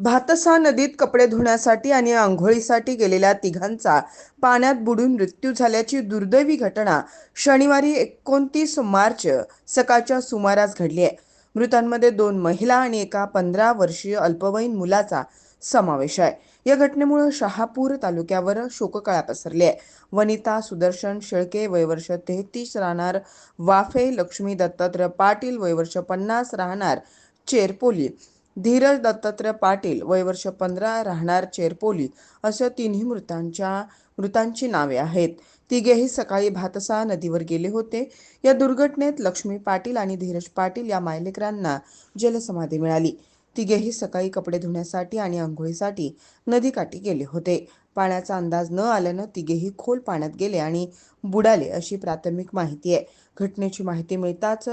भातसा नदीत कपडे धुण्यासाठी आणि आंघोळीसाठी गेलेल्या तिघांचा पाण्यात बुडून मृत्यू झाल्याची दुर्दैवी घटना शनिवारी एकोणतीस मार्च सकाळच्या सुमारास घडली आहे. मृतांमध्ये दोन महिला आणि एका पंधरा वर्षीय अल्पवयीन मुलाचा समावेश आहे. या घटनेमुळे शहापूर तालुक्यावर शोककळा पसरली आहे. वनिता सुदर्शन शेळके वयवर्ष तेहतीस राहणार वाफे लक्ष्मी दत्तात्रय पाटील वयवर्ष पन्नास राहणार चेरपोली धीरज दत्तात्रय पाटील वयवर्ष पंधरा राहणार चेरपोली असं तिन्ही मृतांच्या मृतांची नावे आहेत. तिघेही सकाळी भातसा नदीवर गेले होते. या दुर्घटनेत लक्ष्मी पाटील आणि धीरज पाटील या मायलेकरांना जलसमाधी मिळाली. तिघेही सकाळी कपडे धुण्यासाठी आणि आंघोळीसाठी नदीकाठी गेले होते. पाण्याचा अंदाज न आल्यानं तिघेही खोल पाण्यात गेले आणि बुडाले अशी प्राथमिक माहिती आहे. घटनेची माहिती मिळताच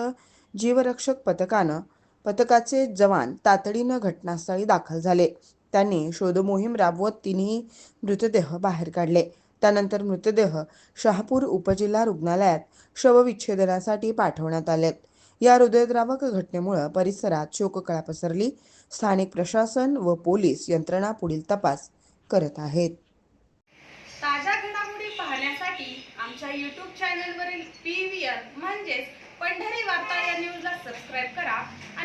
जीवरक्षक पथकानं पथकाचे जवान तातडीनं घटनास्थळी दाखल झाले. त्यांनी शोधमोहीम राबवत तिन्ही मृतदेह बाहेर काढले. त्यानंतर मृतदेह शहापूर उपजिल्हा रुग्णालयात शवविच्छेदनासाठी पाठवण्यात आलेत या हृदयद्रावक घटनेमुळे परिसरात शोककळा पसरली. स्थानिक प्रशासन व पोलीस यंत्रणा पुढील तपास करत आहेत. ताज्या घडामोडी पाहण्यासाठी आमच्या यूट्यूब चॅनलवरील पी व्ही आर म्हणजेच पंढरी वार्ता या न्यूजला सबस्क्राईब करा.